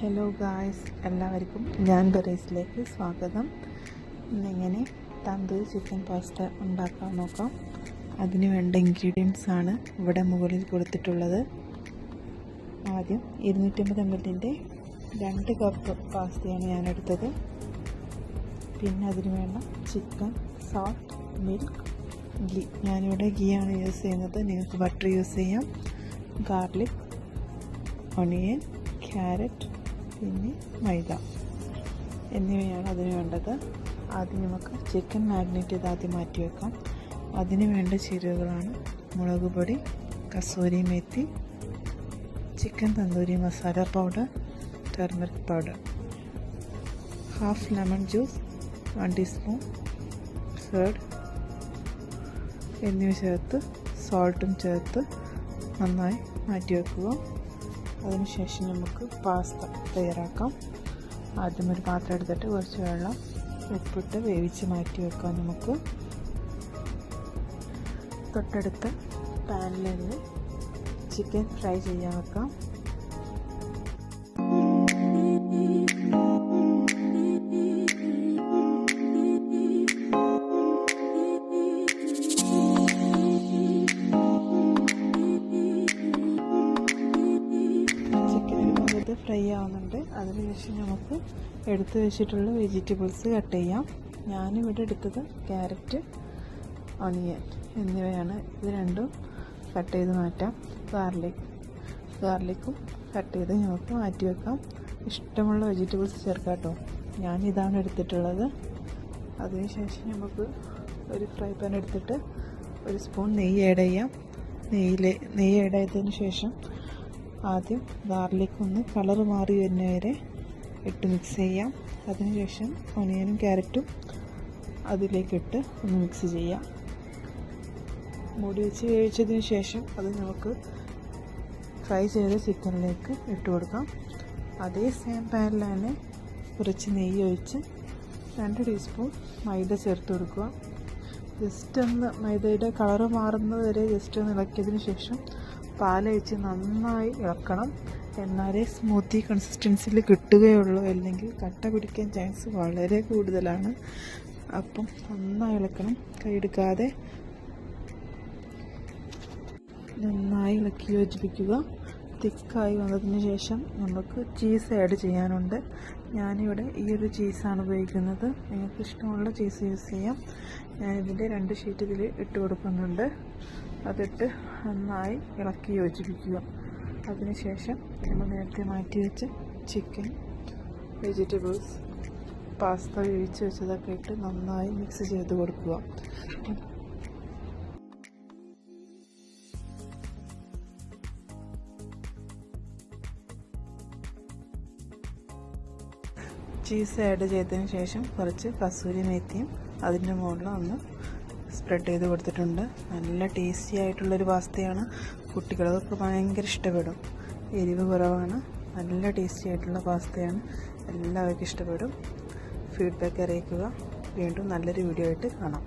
Hello guys എല്ലാവർക്കും ഞാൻ ബെറീസിലേക്ക് സ്വാഗതം. ഇന്നിങ്ങനെ തന്തൂരി ചിക്കൻ പാസ്ത ഉണ്ടാക്കാൻ നോക്കാം. അതിന് വേണ്ട ഇൻഗ്രീഡിയൻസ് ആണ് ഇവിടെ മുകളിൽ കൊടുത്തിട്ടുള്ളത്. ആദ്യം ഇരുന്നൂറ്റമ്പത് എം എല്ലിന്റെ രണ്ട് കപ്പ് പാസ്തയാണ് ഞാൻ എടുത്തത് പിന്നെ അതിന് വേണ്ട ചിക്കൻ സോഫ്റ്റ് മിൽക്ക് ഗീ ഞാനിവിടെ ആണ് യൂസ് ചെയ്യുന്നത്. നിങ്ങൾക്ക് ബട്ടർ യൂസ് ചെയ്യാം. ഗാർലിക് ഒണിയൻ ക്യാരറ്റ് പിന്നെ മൈദ. എന്നിവയാണ് അതിന് വേണ്ടത്. ആദ്യം നമുക്ക് ചിക്കൻ മാരിനേറ്റ് ചെയ്ത് ആദ്യം മാറ്റി വെക്കാം. അതിന് വേണ്ട ചേരുവകളാണ് മുളക് പൊടി kasuri methi chicken tandoori masala powder turmeric powder half lemon juice one teaspoon curd എന്നിവ ചേർത്ത് സോൾട്ടും ചേർത്ത് നന്നായി മാറ്റി വെക്കുക. അതിനുശേഷം നമുക്ക് പാസ്ത തയ്യാറാക്കാം. ആദ്യം ഒരു പാത്രം എടുത്തിട്ട് കുറച്ച് വെള്ളം ഉപ്പിട്ട് വേവിച്ച് മാറ്റി വെക്കാം നമുക്ക്. തൊട്ടടുത്ത പാനിൽ നിന്ന് ചിക്കൻ ഫ്രൈ ചെയ്യാൻ വെക്കാം. ഭാഗത്ത് ഫ്രൈ ആവുന്നുണ്ട്. അതിനുശേഷം നമുക്ക് എടുത്ത് വെച്ചിട്ടുള്ള വെജിറ്റബിൾസ് കട്ട് ചെയ്യാം. ഞാനിവിടെ എടുത്തത് ക്യാരറ്റ് ഓണിയൻ എന്നിവയാണ്. ഇത് രണ്ടും കട്ട് ചെയ്ത് മാറ്റാം. ഗാർലിക് ഗാർലിക്കും കട്ട് ചെയ്ത് നമുക്ക് മാറ്റി വെക്കാം. ഇഷ്ടമുള്ള വെജിറ്റബിൾസ് ചേർക്കാം കേട്ടോ ഞാനിതാണ് എടുത്തിട്ടുള്ളത്. അതിനുശേഷം നമുക്ക് ഒരു ഫ്രൈ പാൻ എടുത്തിട്ട് ഒരു സ്പൂൺ നെയ്യ് ആഡ് ചെയ്യാം. നെയ്യിൽ നെയ്യ് ആഡ് ചെയ്തതിന് ശേഷം ആദ്യം ഗാർലിക് ഒന്ന് കളർ മാറി വരുന്ന വരെ ഇട്ട് മിക്സ് ചെയ്യാം. അതിനുശേഷം ഒനിയനും ക്യാരറ്റും അതിലേക്കിട്ട് ഒന്ന് മിക്സ് ചെയ്യാം. മൂടി വെച്ച് വേവിച്ചതിന് ശേഷം അത് നമുക്ക് ഫ്രൈ ചെയ്ത ചിക്കനിലേക്ക് ഇട്ട് കൊടുക്കാം. അതേ സെയിം പാനിൽ തന്നെ കുറച്ച് നെയ്യ് ഒഴിച്ച് രണ്ട് ടീസ്പൂൺ മൈദ ചേർത്ത് കൊടുക്കുക. ജസ്റ്റ് ഒന്ന് മൈദയുടെ കളറ് മാറുന്നത് വരെ ജസ്റ്റ് ഒന്ന് ഇളക്കിയതിന് ശേഷം പാലൊഴിച്ച് നന്നായി ഇളക്കണം. എന്നാലേ സ്മൂത്തി കൺസിസ്റ്റൻസിയിൽ കിട്ടുകയുള്ളൂ. അല്ലെങ്കിൽ കട്ട പിടിക്കാൻ ചാൻസ് വളരെ കൂടുതലാണ്. അപ്പം നന്നായി ഇളക്കണം. കൈയെടുക്കാതെ നന്നായി ഇളക്കി യോജിപ്പിക്കുക. തിക്കായി വന്നതിന് ശേഷം നമുക്ക് ചീസ് ആഡ് ചെയ്യാനുണ്ട്. ഞാനിവിടെ ഈ ഒരു ചീസാണ് ഉപയോഗിക്കുന്നത്. നിങ്ങൾക്ക് ഇഷ്ടമുള്ള ചീസ് യൂസ് ചെയ്യാം. ഞാനിതിന്റെ രണ്ട് ഷീറ്റ് ഇതിൽ ഇട്ട് കൊടുക്കുന്നുണ്ട്. അതിട്ട് നന്നായി ഇളക്കി യോജിപ്പിക്കുക. അതിനുശേഷം നമ്മൾ നേരത്തെ മാറ്റി വെച്ച ചിക്കൻ വെജിറ്റബിൾസ് പാസ്ത വേവിച്ച് വെച്ചതൊക്കെ ഇട്ട് നന്നായി മിക്സ് ചെയ്ത് കൊടുക്കുക. ചീസ് ആഡ് ചെയ്തതിന് ശേഷം കുറച്ച് കസൂരി മേത്തിയും അതിന്റെ മുകളിൽ ഒന്ന് സ്പ്രെഡ് ചെയ്ത് കൊടുത്തിട്ടുണ്ട്. നല്ല ടേസ്റ്റി ആയിട്ടുള്ളൊരു പാസ്തയാണ്. കുട്ടികൾക്ക് ഭയങ്കര ഇഷ്ടപ്പെടും. എരിവ് കുറവാണ്. നല്ല ടേസ്റ്റി ആയിട്ടുള്ള പാസ്തയാണ്. എല്ലാവർക്കും ഇഷ്ടപ്പെടും. ഫീഡ്ബാക്ക് അറിയിക്കുക. വീണ്ടും നല്ലൊരു വീഡിയോ ആയിട്ട് കാണാം.